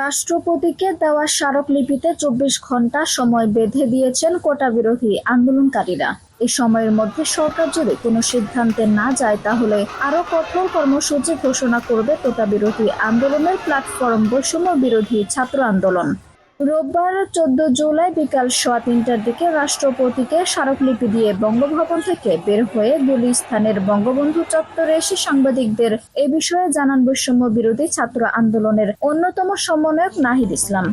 রাষ্ট্রপতিকে দেওয়া স্মারকলিপিতে চব্বিশ ঘণ্টা সময় বেঁধে দিয়েছেন কোটা বিরোধী আন্দোলনকারীরা। এই সময়ের মধ্যে সরকার যদি কোনো সিদ্ধান্তে না যায়, তাহলে আরও কঠোর কর্মসূচি ঘোষণা করবে কোটা বিরোধী আন্দোলনের প্ল্যাটফর্ম বৈষম্য বিরোধী ছাত্র আন্দোলন। রোববার চোদ্দ জুলাই বিকাল সোয়া তিনটার দিকে রাষ্ট্রপতিকে স্মারকলিপি দিয়ে বঙ্গভবন থেকে বের হয়ে গুলিস্থানের বঙ্গবন্ধু চত্বরে এসে সাংবাদিকদের এ বিষয়ে জানান বৈষম্য বিরোধী ছাত্র আন্দোলনের অন্যতম সমন্বয়ক নাহিদ ইসলাম।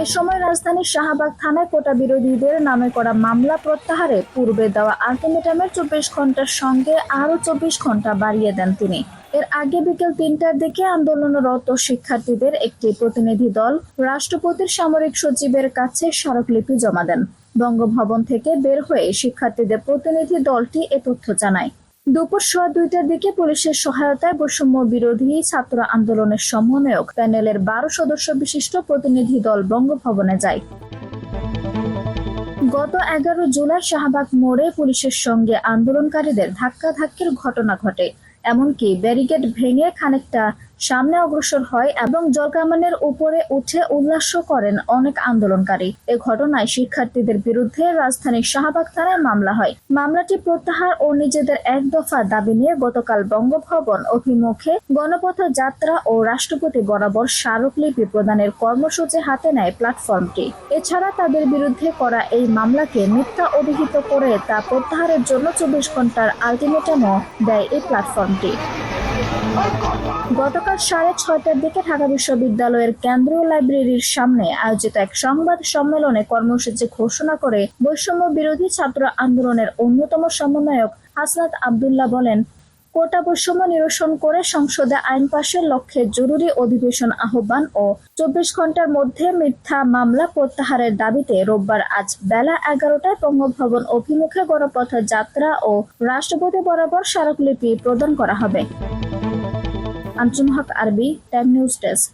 এ সময় রাজধানীর শাহবাগ থানায় কোটা বিরোধীদের নামে করা মামলা প্রত্যাহারে পূর্বে দেওয়া আলটিমেটামের চব্বিশ ঘণ্টার সঙ্গে আরও চব্বিশ ঘণ্টা বাড়িয়ে দেন তিনি। এর আগে বিকেল তিনটার দিকে আন্দোলনরত শিক্ষার্থীদের একটি প্রতিনিধি দল রাষ্ট্রপতির সামরিক সচিবের কাছে স্মারকলিপি জমা দেন। বঙ্গভবন থেকে বের হয়ে শিক্ষার্থীদের প্রতিনিধি দলটি এ তথ্য জানায়। দুপুর সোয়া দুইটার দিকে পুলিশের সহায়তায় বৈষম্য বিরোধী ছাত্র আন্দোলনের সমন্বয়ক প্যানেলের বারো সদস্য বিশিষ্ট প্রতিনিধি দল বঙ্গভবনে যায়। গত এগারো জুলাই শাহবাগ মোড়ে পুলিশের সঙ্গে আন্দোলনকারীদের ধাক্কাধাক্কির ঘটনা ঘটে। এমনকি ব্যারিকেড ভেঙে খানিকটা সামনে অগ্রসর হয় এবং জলকামানের উপরে উঠে উল্লাস করেন অনেক আন্দোলনকারী। এ ঘটনায় শিক্ষার্থীদের বিরুদ্ধে রাজধানীর শাহবাগ থানায় মামলা হয়। মামলাটি প্রত্যাহার ও নিজেদের এক দফা দাবি নিয়ে গতকাল বঙ্গভবন অভিমুখে গণপথ যাত্রা ও রাষ্ট্রপতি বরাবর স্মারকলিপি প্রদানের কর্মসূচি হাতে নেয় প্ল্যাটফর্মটি। এছাড়া তাদের বিরুদ্ধে করা এই মামলাকে মিথ্যা অভিহিত করে তা প্রত্যাহারের জন্য চব্বিশ ঘণ্টার আলটিমেটামও দেয় এই প্ল্যাটফর্মটি। গতকাল সাড়ে ছয়টার দিকে ঢাকা বিশ্ববিদ্যালয়ের কেন্দ্রীয় লাইব্রেরির সামনে আয়োজিত এক সংবাদ সম্মেলনে কর্মসূচি ঘোষণা করে বৈষম্য বিরোধী ছাত্র আন্দোলনের অন্যতম সমন্বয়ক হাসনাত আবদুল্লাহ বলেন, কোটা বৈষম্য নিরসন করে সংসদে আইন পাশের লক্ষ্যে জরুরি অধিবেশন আহ্বান ও চব্বিশ ঘণ্টার মধ্যে মিথ্যা মামলা প্রত্যাহারের দাবিতে রোববার আজ বেলা এগারোটায় বঙ্গভবন অভিমুখে গণপথ যাত্রা ও রাষ্ট্রপতি বরাবর স্মারকলিপি প্রদান করা হবে। আঞ্জুম হক আরবি টাইম নিউজ ডেস্ক।